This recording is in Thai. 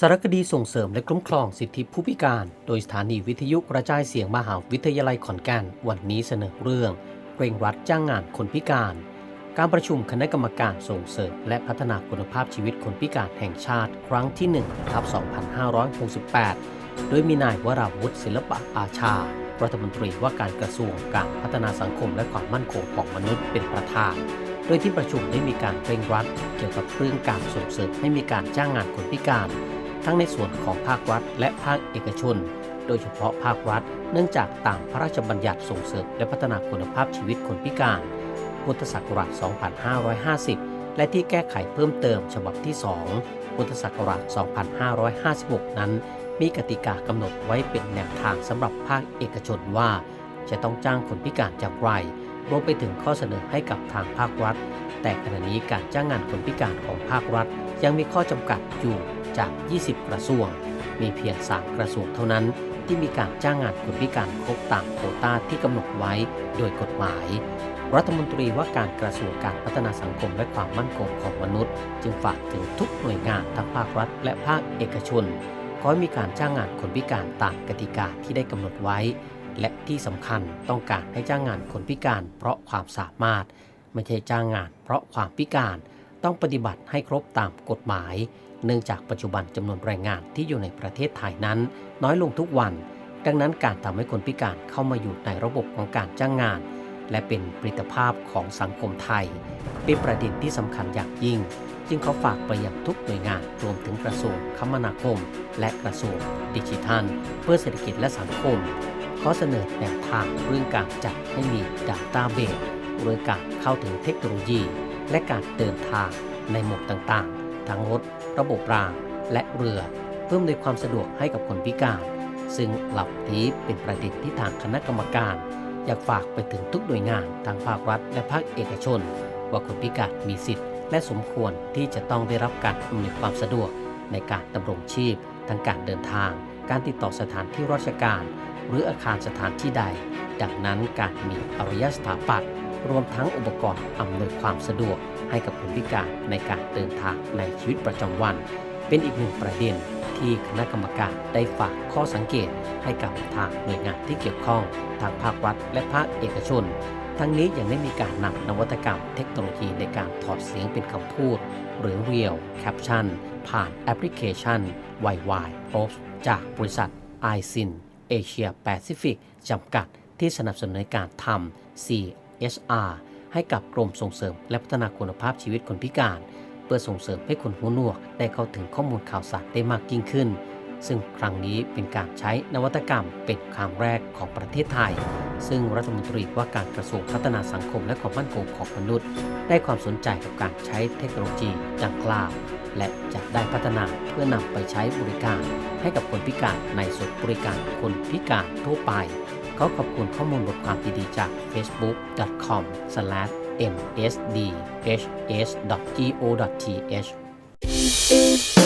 สารคดีส่งเสริมและคุ้มครองสิทธิผู้พิการ โดยสถานีวิทยุกระจายเสียงมหาวิทยาลัยขอนแก่นวันนี้เสนอเรื่องเร่งรัดจ้างงานคนพิการ การประชุมคณะกรรมการส่งเสริมและพัฒนาคุณภาพชีวิตคนพิการแห่งชาติ ครั้งที่1ทับ2568 โดยมีนายวราวุฒิศิลปะอาชา รัฐมนตรีว่าการกระทรวงการพัฒนาสังคมและความมั่นคงของมนุษย์เป็นประธานโดยที่ประชุมได้มีการเร่งรัดเกี่ยวกับเรื่องการส่งเสริมให้มีการจ้างงานคนพิการ ทั้งในส่วนของภาครัฐ และภาคเอกชน โดยเฉพาะภาครัฐ เนื่องจากตามพระราชบัญญัติส่งเสริมและพัฒนาคุณภาพชีวิตคนพิการ พุทธศักราช 2550 และที่แก้ไขเพิ่มเติมฉบับที่ 2 พุทธศักราช 2556 นั้น มีกติกากำหนดไว้เป็นแนวทางสำหรับภาคเอกชนว่า จะต้องจ้างคนพิการจากไรรวมไปถึงข้อเสนอให้กับทางภาครัฐ แต่ขณะนี้การจ้างงานคนพิการของภาครัฐ ยังมีข้อจำกัดอยู่ จาก 20 กระทรวง มีเพียง 3 กระทรวงเท่านั้น ที่มีการจ้างงานคนพิการครบตามโควต้าที่กำหนดไว้โดยกฎหมาย รัฐมนตรีว่าการกระทรวงการพัฒนาสังคมและความมั่นคงของมนุษย์ จึงฝากถึงทุกหน่วยงานทั้งภาครัฐ และภาคเอกชนขอให้มีการจ้างงานคนพิการตามกติกาที่ได้กำหนดไว้ และที่สำคัญต้องการให้จ้างงานคนพิการเพราะความสามารถ ไม่ใช่จ้างงานเพราะความพิการ ต้องปฏิบัติให้ครบตามกฎหมาย เนื่องจากปัจจุบันจำนวนแรงงานที่อยู่ในประเทศไทยนั้น น้อยลงทุกวัน ดังนั้นการทำให้คนพิการเข้ามาอยู่ในระบบของการจ้างงาน และเป็นผลิตภาพของสังคมไทย เป็นประเด็นที่สำคัญอย่างยิ่ง จึงเขาฝากไปยังทุกหน่วยงานรวมถึงกระทรวงคมนาคม และกระทรวงดิจิทัล เพื่อเศรษฐกิจและสังคมขอเสนอแนวทางเรื่องการจัดให้มีดัตต้าเบสเรื่อการเข้าถึงเทคโนโลยี และการเดินทางในหมวดต่างๆ ทั้งรถ ระบบราง และเรือ เพิ่มในวยความสะดวกให้กับคนพิการ ซึ่งเหล่านี้เป็นประเด็นที่ทางคณะกรรมการ อยากฝากไปถึงทุกหน่วยงานทางภาครัฐ และภาคเอกชน ว่าคนพิการมีสิทธิ์ และสมควรที่จะต้องได้รับการอำนวยความสะดวกในการดำรงชีพทั้งการเดินทาง การติดต่อสถานที่ราชการ หรืออาคารสถานที่ใด ดังนั้นการมีอารยสถาปัตย์ รวมทั้งอุปกรณ์อำนวยความสะดวกให้กับคนพิการในการเดินทางในชีวิตประจำวัน เป็นอีกหนึ่งประเด็นที่คณะกรรมการได้ฝากข้อสังเกตให้กับทางหน่วยงานที่เกี่ยวข้อง ทางภาครัฐและภาคเอกชน ทั้งนี้ยังได้มีการนำนวัตกรรมเทคโนโลยีในการถอดเสียงเป็นคำพูด หรือ Real Caption ผ่านแอปพลิเคชัน YY p r o จากบริษัท i s i n Asia Pacific จำกัดที่สนับสนุนในการทำ CSR ให้กับกรมส่งเสริม และพัฒนาคุณภาพชีวิตคนพิการ เพื่อส่งเสริมให้คนหูหนวกได้เข้าถึงข้อมูลข่าวสารได้มากยิ่งขึ้น ซึ่งครั้งนี้เป็นการใช้นวัตกรรมเป็นครั้งแรกของประเทศไทย ซึ่งรัฐมนตรีว่าการกระทรวงพัฒนาสังคมและความมั่นคงของมนุษย์ ได้ความสนใจกับการใช้เทคโนโลยีดังกล่าวและจะได้พัฒนาเพื่อนำไปใช้บริการให้กับคนพิการในส่วนบริการคนพิการทั่วไป ขอขอบคุณข้อมูลบทความดีๆจาก facebook.com/msdhs.go.th